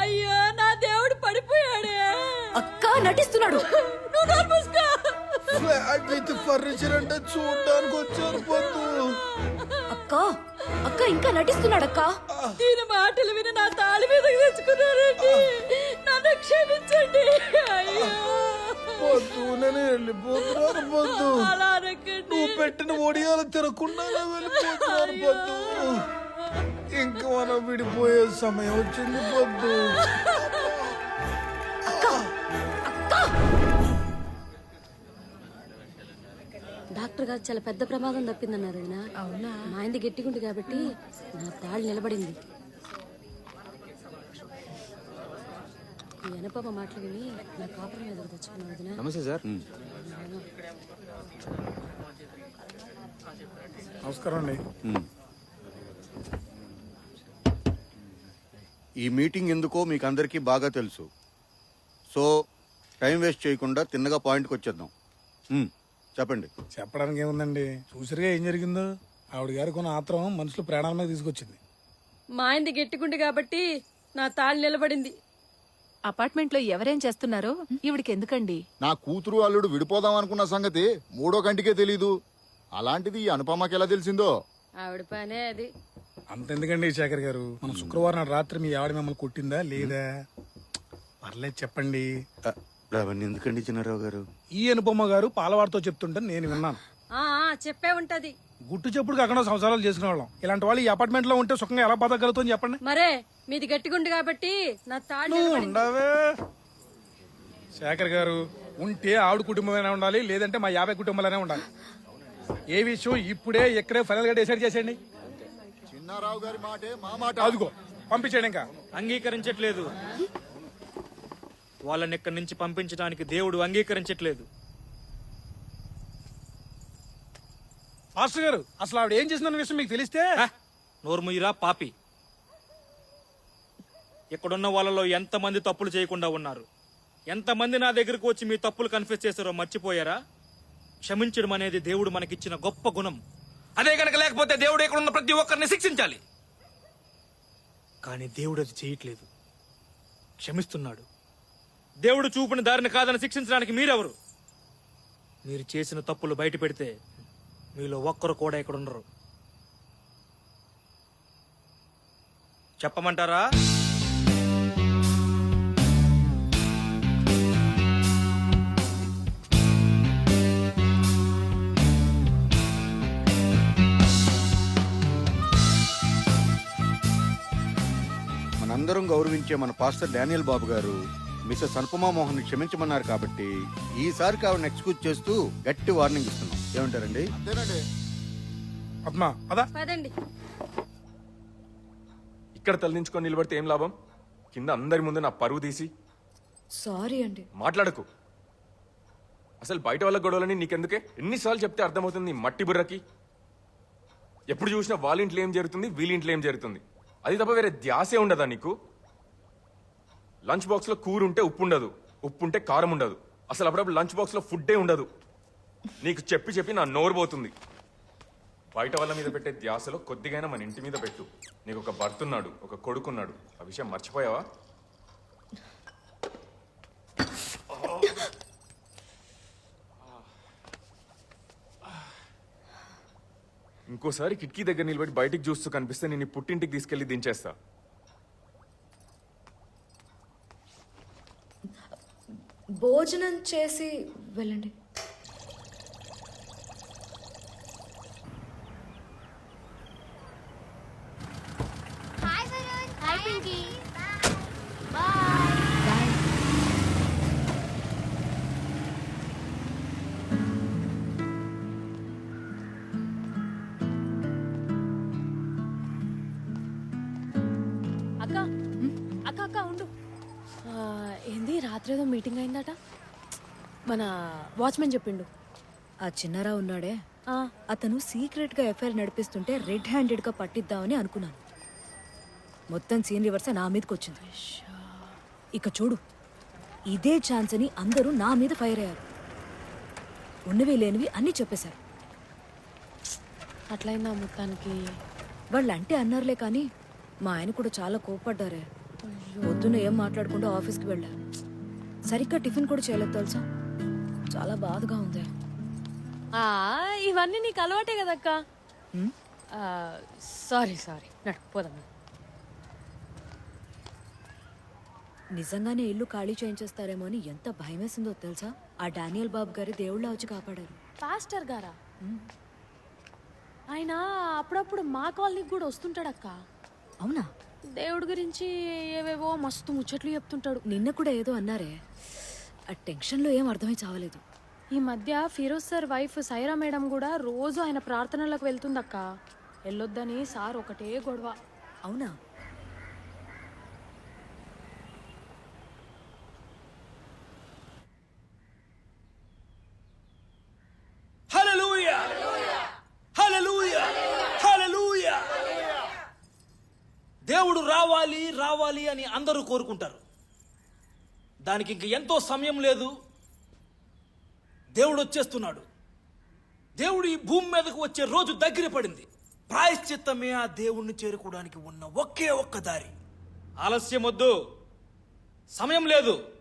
అయ్యో నా దేవుడు పడిపోయాడే. అక్క నటిస్తున్నాడు. ఫ్లాట్ విత్ ఫర్నిచర్ అంటే చూడడానికి వచ్చాను పొద్దు. అక్క అక్క ఇంకా నటిస్తున్నాడు అక్క దీని మాటలు విని నా తాళి మీదకి తెచ్చుకున్నారండి నన్ను క్షమించండి. అయ్యో. పొద్దు నేను వెళ్ళిపోతున్నాను పొద్దు. నువ్వు పెట్టిన ఒడియాలు తినకుండా వెళ్ళిపోతున్నాను పొద్దు. ఇంక మనం విడిపోయే సమయం వచ్చింది పొద్దు. డాక్టర్ గారు చాలా పెద్ద ప్రమాదం తప్పిందన్నారు. అవునా? మా ఆయనది గట్టిగుంది కాబట్టి నా తాళి నిలబడింది. ఈ మాటలు విని నా కాపురం మీద తెచ్చుకున్నా వదినా. నమస్తే సార్. నమస్కారం అండి. ఈ మీటింగ్ ఎందుకో మీకు అందరికీ బాగా తెలుసు. సో టైం వేస్ట్ చేయకుండా తిన్నగా పాయింట్కి వచ్చేద్దాం చెప్పండి. చెప్పడానికి ఏముందండి? చూసిరిగా ఏం జరిగిందో? ఆవిడ గారి కొన్ని ఆత్రం మనుషులు ప్రాణాల మీద తీసుకొచ్చింది. మా ఆయనది గట్టిగుండి కాబట్టి నా తాళి నిలబడింది. అపార్ట్మెంట్లో ఎవరేం చేస్తున్నారో ఈవిడికి ఎందుకండి నా కూతురు అల్లుడు విడిపోదాం అనుకున్న సంగతి మూడో కంటికే తెలీదు. అలాంటిది ఈ అనుపమకి ఎలా తెలిసిందో? ఆవిడ పనే అది. అంతెందుకండి శేఖర్ గారు? మన శుక్రవారం నాడు రాత్రి మీ ఆవిడ మిమ్మల్ని కొట్టిందా లేదా? పర్లేదు చెప్పండి. అవన్నీ ఎందుకండి చిన్నారావు గారు? ఈ అనుపమ్మ గారు పాలవాడితో చెప్తుంటే నేను విన్నాను. ఆ ఆ, చెప్పే ఉంటది. గుట్టు చెప్పుడు అక్కడ సంవత్సరాలు చేసుకునే వాళ్ళం ఇలాంటి వాళ్ళు ఈ అపార్ట్మెంట్లో ఉంటే సుఖంగా ఎలా బతకగలుగుతాం చెప్పండి. మరే మీది గట్టిగుండి కాబట్టి నా తాళి నువ్వు నిలబడింది ఉండవే. శేఖర్ గారు ఉంటే ఆవిడ కుటుంబమైనా ఉండాలి లేదంటే మా యాభై కుటుంబాలనే ఉండాలి. ఏ విషయం ఇప్పుడే ఇక్కడే ఫైనల్గా డిసైడ్ చేసేయండి. చిన్నారావు గారి మాటే మా మాట. అదిగో పంపించేయండి ఇంకా. అంగీకరించట్లేదు. వాళ్ళని ఇక్కడి నుంచి పంపించడానికి దేవుడు అంగీకరించట్లేదు. మాస్టర్ గారు అసలు ఆవిడ ఏం చేసిన విషయం మీకు తెలిస్తే! నోర్ముయిరా పాపి. ఇక్కడున్న వాళ్ళలో ఎంతమంది తప్పులు చేయకుండా ఉన్నారు? ఎంతమంది నా దగ్గరకు వచ్చి మీ తప్పులు కన్ఫ్యూజ్ చేశారో మర్చిపోయారా? క్షమించడం అనేది దేవుడు మనకిచ్చిన గొప్ప గుణం. అదే గనక లేకపోతే దేవుడు ఇక్కడ ఉన్న ప్రతి ఒక్కరిని శిక్షించాలి. కానీ దేవుడు అది చేయట్లేదు. క్షమిస్తున్నాడు. దేవుడు చూపిన దారిని కాదని శిక్షించడానికి మీరెవరు? మీరు చేసిన తప్పులు బయట పెడితే మీలో ఒక్కరు కూడా ఇక్కడ ఉండరు. చెప్పమంటారా? గౌరవించే మన పాస్టర్ డానియల్ బాబు గారు మిస్సెస్ అనుపమా మోహన్ క్షమించమన్నారు కాబట్టి ఈసారికి ఆవిడని ఎక్స్క్యూజ్ చేస్తూ గట్టి వార్నింగ్ ఇస్తున్నాం. ఏమంటారండి? అంతేనండి. పద్మ పదా. పదండి. ఇక్కడ తలదించుకొని నిలబడితే ఏం లాభం? కింద అందరి ముందు నా పరువు తీసి. సారీ అండి. మాట్లాడకు. అసలు బయట వాళ్ళ గొడవలని నీకెందుకే? ఎన్నిసార్లు చెప్తే అర్థమవుతుంది నీ మట్టి బుర్రకి? ఎప్పుడు చూసినా వాళ్ళ ఇంట్లో ఏం జరుగుతుంది వీళ్ళ ఇంట్లో ఏం జరుగుతుంది? అది తప్ప వేరే ధ్యాసే ఉండదా నీకు? లంచ్ బాక్స్లో కూర ఉంటే ఉప్పు ఉండదు. ఉప్పు ఉంటే కారం ఉండదు. అసలు అప్పుడప్పుడు లంచ్ బాక్స్లో ఫుడ్డే ఉండదు. నీకు చెప్పి చెప్పి నా నోరు పోతుంది. బయట వాళ్ళ మీద పెట్టే ధ్యాసలో కొద్దిగైనా మన ఇంటి మీద పెట్టు. నీకు ఒక భర్త ఉన్నాడు ఒక కొడుకున్నాడు. ఆ విషయం మర్చిపోయావా? ఇంకోసారి కిటికీ దగ్గర నిలబడి బయటికి చూస్తూ కనిపిస్తే నేను పుట్టింటికి తీసుకెళ్ళి దించేస్తా. భోజనం చేసి వెళ్ళండి. అక్క అక్క అక్క ఉండు ఆ, ఏంది రాత్రి ఏదో మీటింగ్ అయిందట. మన వాచ్మెన్ చెప్పిండు. ఆ చిన్నారావు ఉన్నాడే. ఆ, అతను సీక్రెట్గా ఎఫ్ఐఆర్ నడిపిస్తుంటే రెడ్ హ్యాండెడ్గా పట్టిద్దామని అనుకున్నాను. మొత్తం సీన్ రివర్స్ నా మీదకి వచ్చింది ఇక చూడు ఇదే ఛాన్స్ అని అందరూ నా మీద ఫైర్ అయ్యారు. ఉన్నవి లేనివి అన్నీ చెప్పేశారు. అట్లయిందా మొత్తానికి? వాళ్ళు అంటే అన్నారులే కానీ మా ఆయన కూడా చాలా కోప్పడ్డారే. పొద్దున్న ఏం మాట్లాడకుండా ఆఫీస్కి వెళ్ళారు సరిగ్గా టిఫిన్ కూడా చేయలేదు తెలుసా? చాలా బాధగా ఉంది. ఇవన్నీ నీకు అలవాటే కదక్క? Sorry sorry. నడు పోదాం. నిజంగానే ఇల్లు ఖాళీ చేయించేస్తారేమో అని ఎంత భయమేసిందో తెలుసా? ఆ డానియల్ బాబు గారి దేవుళ్ళ వచ్చి కాపాడారు. పాస్టర్ గారా? ఆయన అప్పుడప్పుడు మా కాలనీకి కూడా వస్తుంటాడక్క. అవునా? దేవుడి గురించి ఏవేవో మస్తు ముచ్చట్లు చెప్తుంటాడు. నిన్న కూడా ఏదో అన్నారే. ఆ టెన్షన్లో ఏం అర్థమై చావలేదు. ఈ మధ్య Firoz sir wife Saira madam కూడా రోజు ఆయన ప్రార్థనలకు వెళ్తుందక్క. వెళ్ళొద్దని సార్ ఒకటే గొడవ. అవునా? దేవుడు రావాలి రావాలి అని అందరూ కోరుకుంటారు. దానికి ఇంక ఎంతో సమయం లేదు. దేవుడు వచ్చేస్తున్నాడు. దేవుడు ఈ భూమి మీదకు వచ్చే రోజు దగ్గర పడింది. ప్రాయశ్చిత్తమే ఆ దేవుణ్ణి చేరుకోవడానికి ఉన్న ఒకే ఒక్క దారి. ఆలస్యం వద్దు. సమయం లేదు.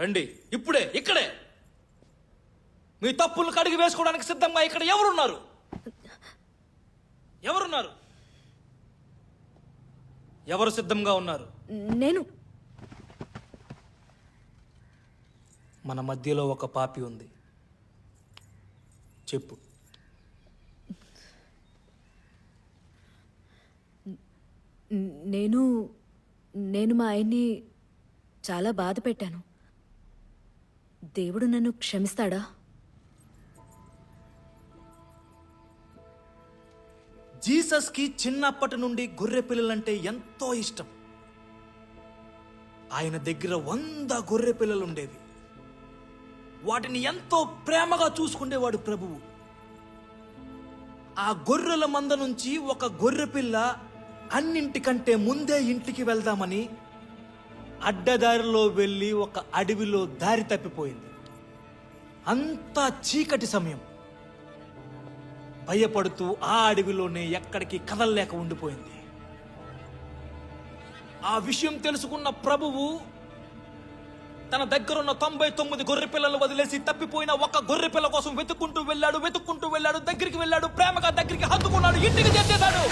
రండి ఇప్పుడే ఇక్కడే. మీ తప్పులు కడిగి వేసుకోవడానికి సిద్ధంగా ఇక్కడ ఎవరున్నారు? ఎవరున్నారు? ఎవరు సిద్ధంగా ఉన్నారు? నేను. మన మధ్యలో ఒక పాపి ఉంది. చెప్పు. నేను నేను మా ఆయన్ని చాలా బాధ పెట్టాను. దేవుడు నన్ను క్షమిస్తాడా? జీసస్కి చిన్నప్పటి నుండి గొర్రె పిల్లలంటే ఎంతో ఇష్టం. ఆయన దగ్గర వంద గొర్రె పిల్లలు ఉండేవి వాటిని ఎంతో ప్రేమగా చూసుకునేవాడు ప్రభువు. ఆ గొర్రెల మంద నుంచి ఒక గొర్రె పిల్ల అన్నింటికంటే ముందే ఇంటికి వెళ్దామని అడ్డదారిలో వెళ్ళి ఒక అడవిలో దారి తప్పిపోయింది. అంతా చీకటి సమయం. భయపడుతూ ఆ అడవిలోనే ఎక్కడికి కదలలేక ఉండిపోయింది. ఆ విషయం తెలుసుకున్న ప్రభువు తన దగ్గరున్న తొంభై తొమ్మిది గొర్రె పిల్లలు వదిలేసి తప్పిపోయిన ఒక గొర్రె పిల్ల కోసం వెతుక్కుంటూ వెళ్ళాడు వెతుక్కుంటూ వెళ్ళాడు దగ్గరికి వెళ్ళాడు ప్రేమగా దగ్గరికి హత్తుకున్నాడు ఇంటికి చేర్చేశాడు.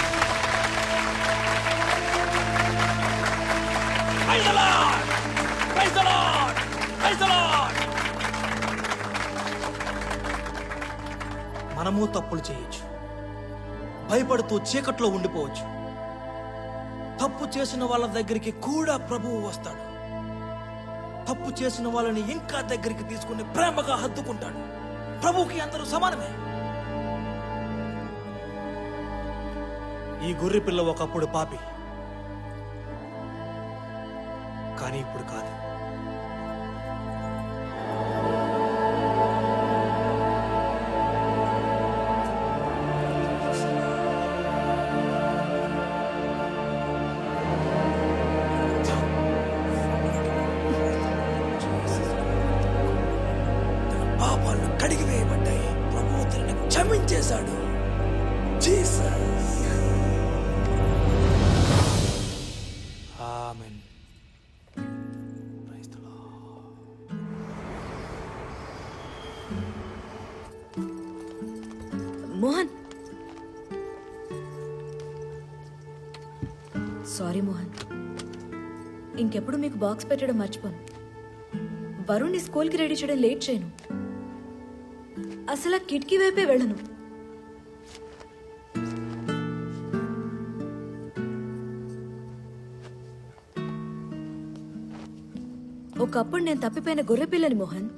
మనము తప్పులు చేయొచ్చు. భయపడుతూ చీకట్లో ఉండిపోవచ్చు. తప్పు చేసిన వాళ్ళ దగ్గరికి కూడా ప్రభువు వస్తాడు. తప్పు చేసిన వాళ్ళని ఇంకా దగ్గరికి తీసుకుని ప్రేమగా హద్దుకుంటాడు ప్రభువుకి అందరూ సమానమే. ఈ గొర్రె పిల్ల ఒకప్పుడు పాపి. కానీ ఇప్పుడు కాదు. సారీ మోహన్ ఇంకెప్పుడు మీకు బాక్స్ పెట్టడం మర్చిపోను. వరుణ్ని స్కూల్కి రెడీ చేయడం లేట్ చేయను. అసలు కిటికీ వైపే వెళ్ళను. ఒకప్పుడు నేను తప్పిపోయిన గొర్రెపిల్లని మోహన్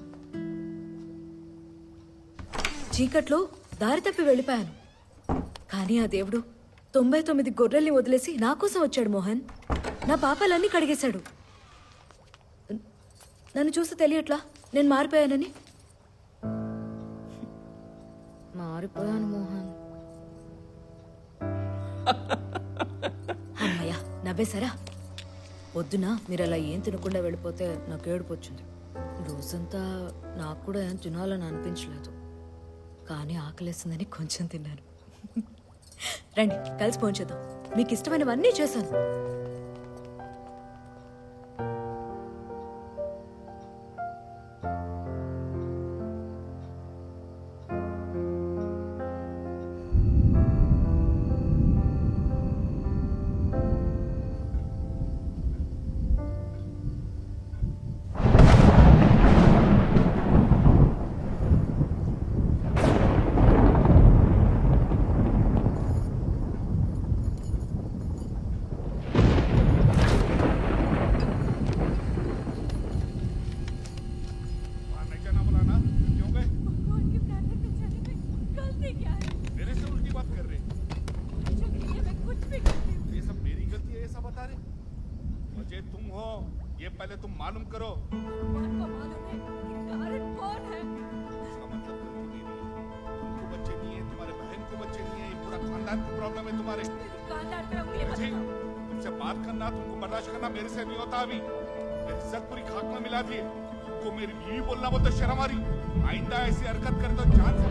చీకట్లో దారి తప్పి వెళ్ళిపోయాను. కానీ ఆ దేవుడు తొంభై తొమ్మిది గొర్రెల్ని వదిలేసి నా కోసం వచ్చాడు మోహన్. నా పాపాలన్నీ కడిగేశాడు. నన్ను చూస్తే తెలియట్లా? నేను మారిపోయానని? మారిపోయాను మోహన్. అమ్మయ్యా నవ్వేశారా? పొద్దున మీరు అలా ఏం తినకుండా వెళ్ళిపోతే నాకు ఏడుపు వచ్చింది. రోజంతా నాకు కూడా ఏం తినాలని అనిపించలేదు. కానీ ఆకలేసిందని కొంచెం తిన్నాను. రండి కలిసి పోంచేద్దాం మీకు ఇష్టమైనవన్నీ చేశాను. ये पूरा खानदान को प्रॉब्लम है तुम्हारे। तुमसे बात करना तुमको बर्दाश्त करना मेरे से नहीं होता अभी। मेरी इज़्ज़त पूरी खाक में मिला दी है। तुमको मेरी बीवी बोलना बोलते शर्म आ रही। आइंदा ऐसी हरकत कर तो जान से